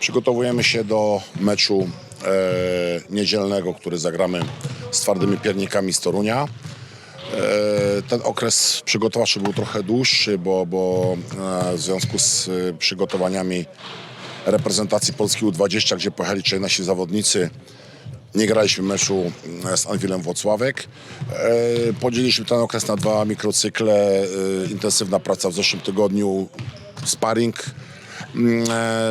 Przygotowujemy się do meczu e, niedzielnego, który zagramy z twardymi piernikami z Torunia. E, Ten okres przygotowawczy był trochę dłuższy, bo, bo e, w związku z e, przygotowaniami reprezentacji Polski U20, gdzie pojechali trzej nasi zawodnicy, nie graliśmy meczu mm, z Anwilem Włocławek. E, Podzieliliśmy ten okres na dwa mikrocykle. E, Intensywna praca w zeszłym tygodniu, sparring e,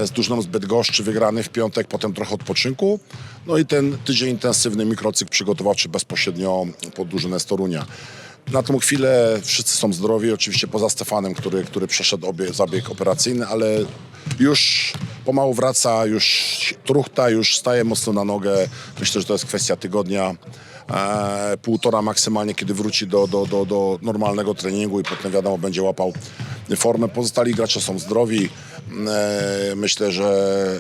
z drużyną z Bydgoszczy wygrany w piątek, potem trochę odpoczynku. No i ten tydzień intensywny mikrocykl przygotowawczy bezpośrednio pod drużynę z Torunia. Na tą chwilę wszyscy są zdrowi, oczywiście poza Stefanem, który, który przeszedł obie, zabieg operacyjny, ale już pomału wraca, już truchta, już staje mocno na nogę. Myślę, że to jest kwestia tygodnia, e, półtora maksymalnie, kiedy wróci do, do, do, do normalnego treningu i potem wiadomo, będzie łapał formę. Pozostali gracze są zdrowi. E, myślę, że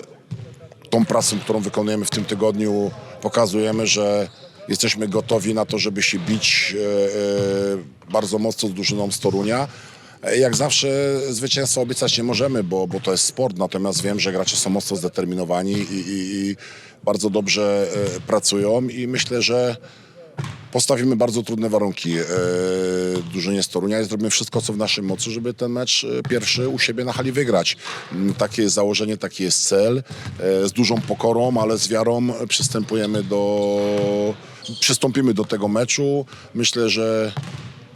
tą pracą, którą wykonujemy w tym tygodniu, pokazujemy, że jesteśmy gotowi na to, żeby się bić e, e, bardzo mocno z drużyną z Torunia. E, Jak zawsze zwycięstwa obiecać nie możemy, bo, bo to jest sport, natomiast wiem, że gracze są mocno zdeterminowani i, i, i bardzo dobrze e, pracują i myślę, że postawimy bardzo trudne warunki e, drużynie z Torunia i zrobimy wszystko, co w naszym mocy, żeby ten mecz e, pierwszy u siebie na hali wygrać. Mm, Takie jest założenie, taki jest cel. E, z dużą pokorą, ale z wiarą przystępujemy do, przystąpimy do tego meczu. Myślę, że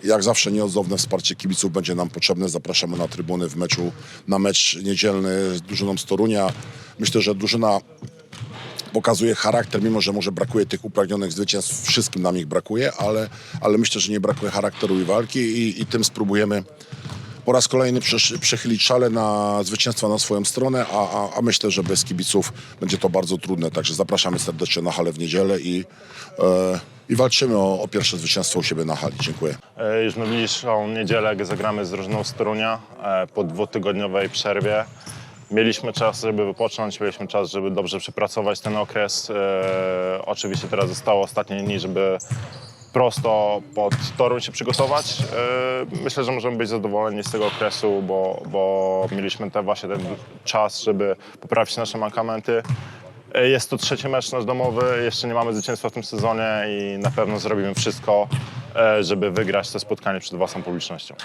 jak zawsze nieodzowne wsparcie kibiców będzie nam potrzebne. Zapraszamy na trybuny w meczu, na mecz niedzielny z drużyną z Torunia. Myślę, że drużyna pokazuje charakter, mimo że może brakuje tych upragnionych zwycięstw, wszystkim nam ich brakuje, ale, ale myślę, że nie brakuje charakteru i walki i, i tym spróbujemy po raz kolejny przechylić szale na zwycięstwa na swoją stronę, a, a, a myślę, że bez kibiców będzie to bardzo trudne. Także zapraszamy serdecznie na halę w niedzielę i, e, i walczymy o, o pierwsze zwycięstwo u siebie na hali. Dziękuję. E, Już najbliższą niedzielę zagramy z drużyną z Torunia e, po dwutygodniowej przerwie. Mieliśmy czas, żeby wypocząć, mieliśmy czas, żeby dobrze przepracować ten okres. E, Oczywiście teraz zostało ostatnie dni, żeby prosto pod Toruń się przygotować. E, Myślę, że możemy być zadowoleni z tego okresu, bo, bo mieliśmy te właśnie ten czas, żeby poprawić nasze mankamenty. E, Jest to trzeci mecz nasz domowy, jeszcze nie mamy zwycięstwa w tym sezonie i na pewno zrobimy wszystko, e, żeby wygrać to spotkanie przed własną publicznością.